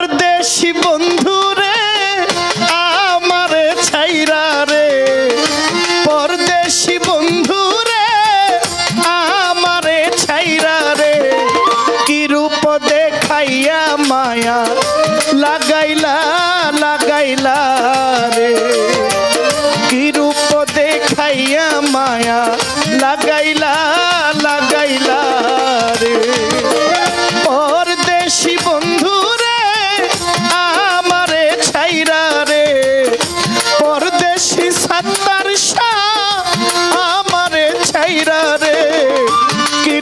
দেশি বন্ধুর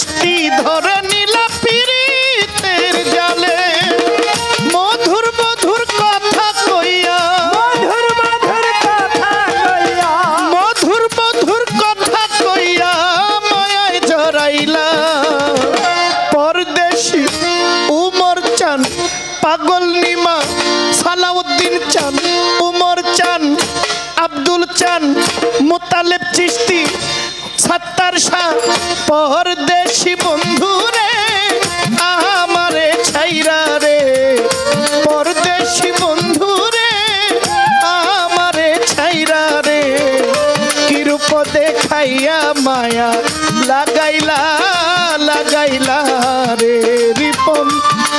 সৃষ্টি ধরে নিল পীড়িতের জালে। মধুর মধুর কথা কইয়া। মধুর মধুর কথা কইয়া। মধুর মধুর কথা কইয়া পাগল নিমা আমার পরদেশি বন্ধু রে, আমারে ছাইরা রে। পরদেশি বন্ধু রে, আমারে ছাইরা রে। কিরূপ দেখাইয়া মায়া লাগাইলা লাগাইলা রে। রিপন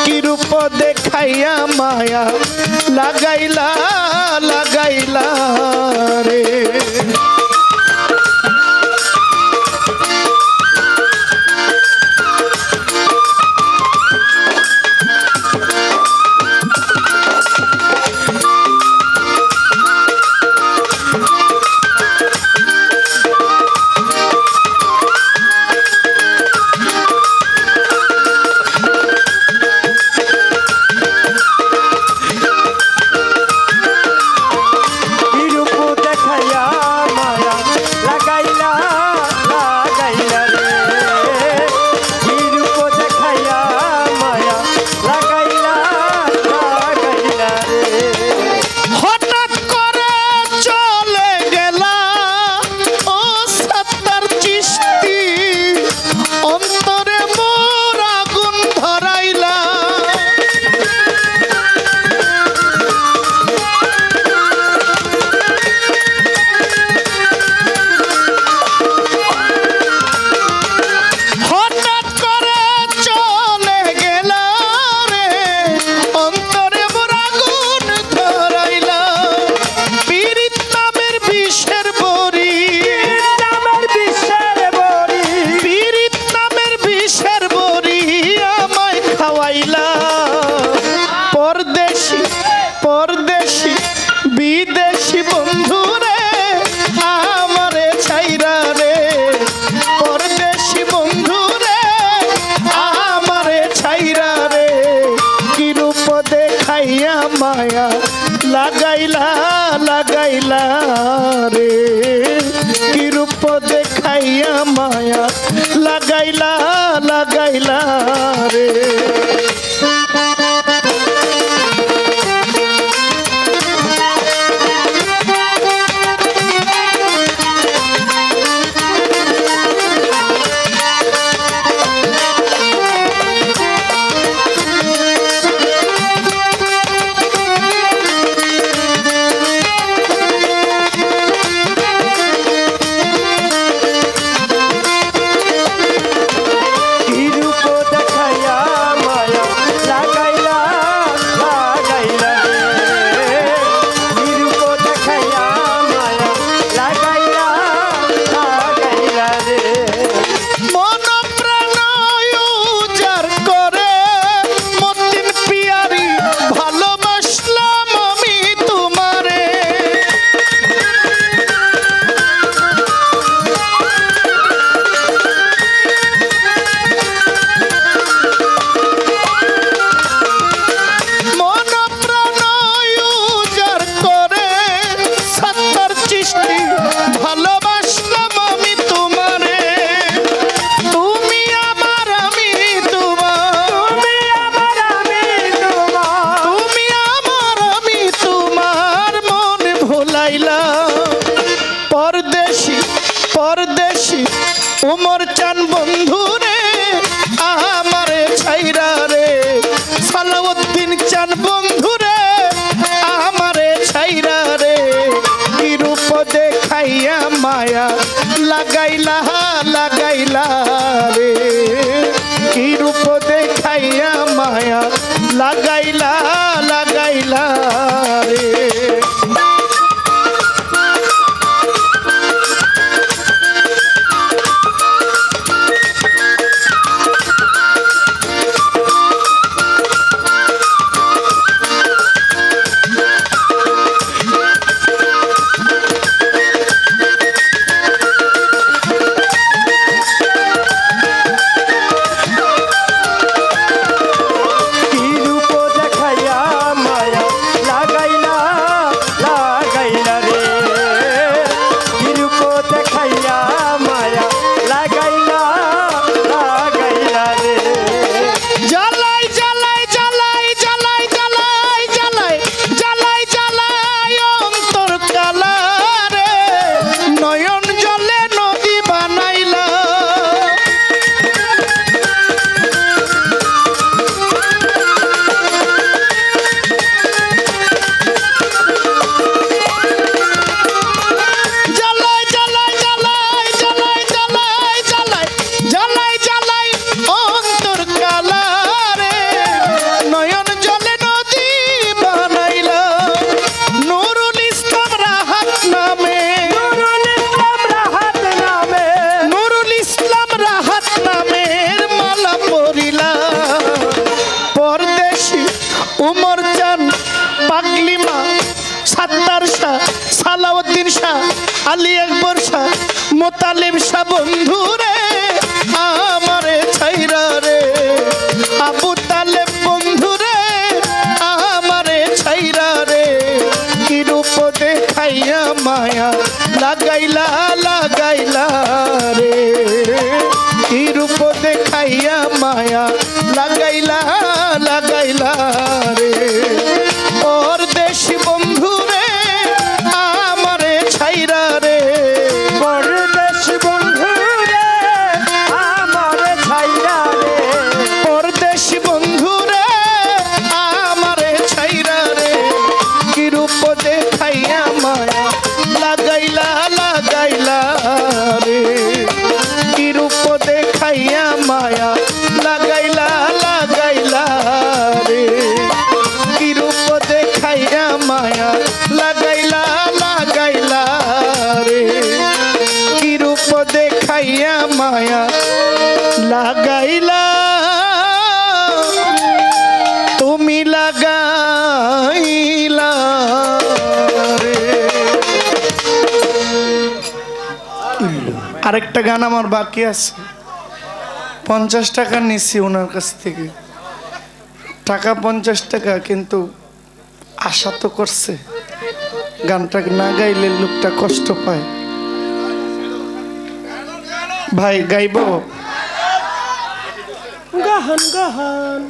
কিরূপ দেখাইয়া মায়া লাগাইলা লাগাইলা বালা রে কিরূপ দেখাইয়া মায়া লাগাইলা লাগাইলা রে আসি উমর চান বন্ধু রে আমারে ছাইরা রে। সালাউদ্দিন চান বন্ধু রে আমারে ছাইরা রে। কিরূপ দেখাইয়া মায়া, লাগাইলা লাগাইলা রে। আলী একবার মোতালিম মোতালেব বন্ধুর দেখাইয়া মায়া লাগাইলা। তুমি লাগাইলা আরেকটা গান আমার বাকি আছে। পঞ্চাশ টাকা নিছি ওনার কাছ থেকে। টাকা পঞ্চাশ টাকা, কিন্তু আশা তো করছে। গানটা না গাইলে লোকটা কষ্ট পায়। भाई गाइबो। गहन गहन।